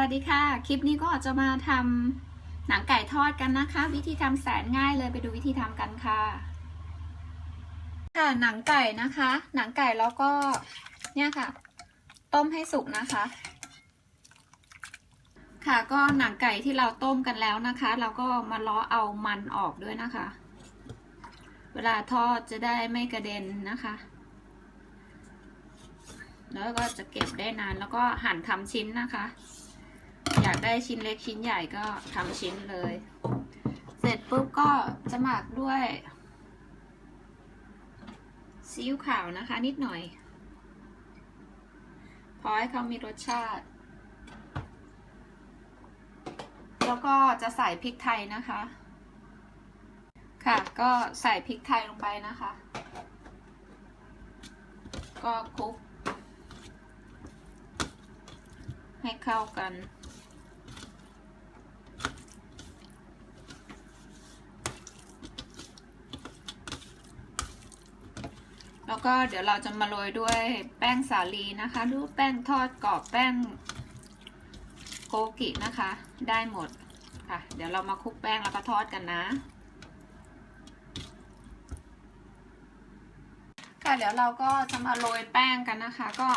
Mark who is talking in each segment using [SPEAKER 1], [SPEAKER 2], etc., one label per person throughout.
[SPEAKER 1] วัสดีค่ะ คลิปนี้ก็จะมาทำหนังไก่ทอดกันนะคะ วิธีทำแสนง่ายเลยไปดูวิธีทำกันค่ะ ค่ะหนังไก่นะคะ หนังไก่แล้วก็เนี่ยค่ะ ต้มให้สุกนะคะ ค่ะก็หนังไก่ที่เราต้มกันแล้วนะคะ เราก็มาล้อเอามันออกด้วยนะคะ เวลาทอดจะได้ไม่กระเด็นนะคะแล้วก็จะเก็บได้นานแล้วก็หั่นทำชิ้นนะคะ อยากได้ชิ้นเล็กชิ้นใหญ่ก็ทำชิ้นเลย เสร็จปุ๊บก็จะหมักด้วยซีอิ๊วขาวนะคะ นิดหน่อย พอให้เขามีรสชาติ แล้วก็จะใส่พริกไทยนะคะ ค่ะก็ใส่พริกไทยลงไปนะคะ ก็คลุกให้เข้ากัน แล้วก็เดี๋ยวเราจะมาโรยด้วยแป้งสาลีนะคะหรือแป้งทอดกรอบแป้งโกกินะคะ ได้หมดค่ะ เดี๋ยวเรามาคลุกแป้งแล้วก็ทอดกันนะ ค่ะเดี๋ยวเราก็จะมาโรยแป้งกันนะคะ ก็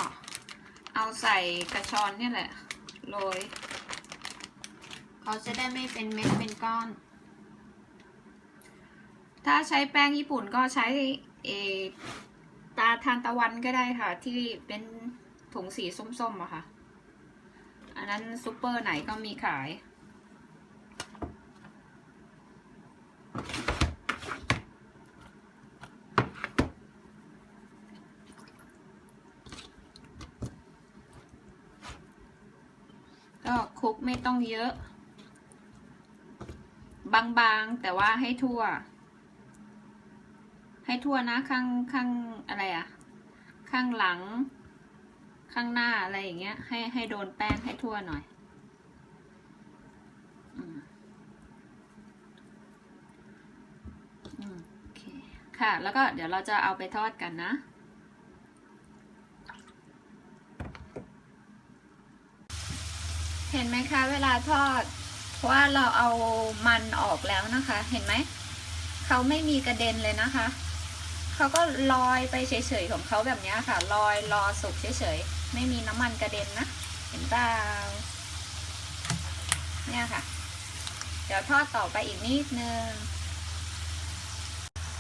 [SPEAKER 1] เอาใส่กระชอนนี่แหละโรยเขาจะได้ไม่เป็นเม็ดเป็นก้อน ถ้าใช้แป้งญี่ปุ่นก็ใช้เอ ตาทานตะวันก็ได้ค่ะ ที่เป็นถุงสีส้มๆอะค่ะ อันนั้นซูเปอร์ไหนก็มีขาย ก็คลุกไม่ต้องเยอะ บางๆ แต่ว่าให้ทั่ว ให้ทั่วนะข้างข้างอะไรอะข้างหลัง ข้างหน้าอะไรอย่างเงี้ย ให้ให้โดนแป้งให้ทั่วหน่อยอืมอืมโอเคค่ะ แล้วก็เดี๋ยวเราจะเอาไปทอดกันนะเห็นไหมคะเวลาทอด เพราะว่าเราเอามันออกแล้วนะคะ เห็นไหม เขาไม่มีกระเด็นเลยนะคะ เขาก็ลอยไปเฉยๆของเขาแบบนี้ค่ะ ลอยรอสุกเฉยๆ ไม่มีน้ำมันกระเด็นนะ เห็นเปล่าเนี่ยค่ะ เดี๋ยวทอดต่อไปอีกนิดนึง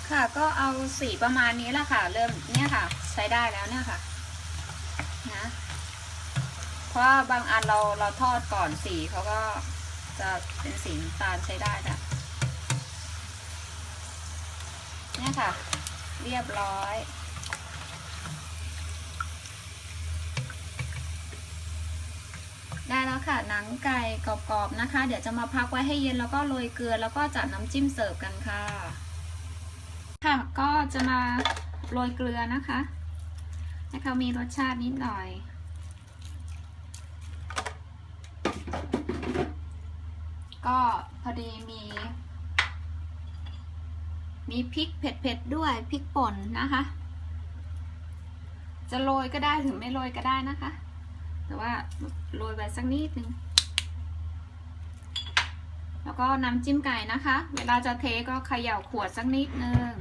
[SPEAKER 1] ค่ะก็เอาสีประมาณนี้ละค่ะ เริ่มเนี่ยค่ะ ใช้ได้แล้วเนี่ยค่ะ นะเพราะบางอันเราเราทอดก่อนสีเขาก็จะเป็นสีตาลใช้ได้นะเนี่ยค่ะ เรียบร้อย ได้แล้วค่ะหนังไก่กรอบๆนะคะ เดี๋ยวจะมาพักไว้ให้เย็นแล้วก็โรยเกลือ แล้วก็จัดน้ำจิ้มเสิร์ฟกันค่ะ ค่ะก็จะมาโรยเกลือนะคะให้เขามีรสชาตินิดหน่อยก็พอดีมี มีพริกเผ็ดๆด้วยพริกป่นนะคะ จะโรยก็ได้หรือไม่โรยก็ได้นะคะ แต่ว่าโรยไปสักนิดนึงแล้วก็น้ำจิ้มไก่นะคะ เวลาจะเทก็เขย่าขวดสักนิดนึง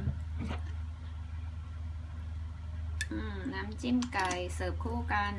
[SPEAKER 1] น้ำจิ้มไก่เสิร์ฟคู่กัน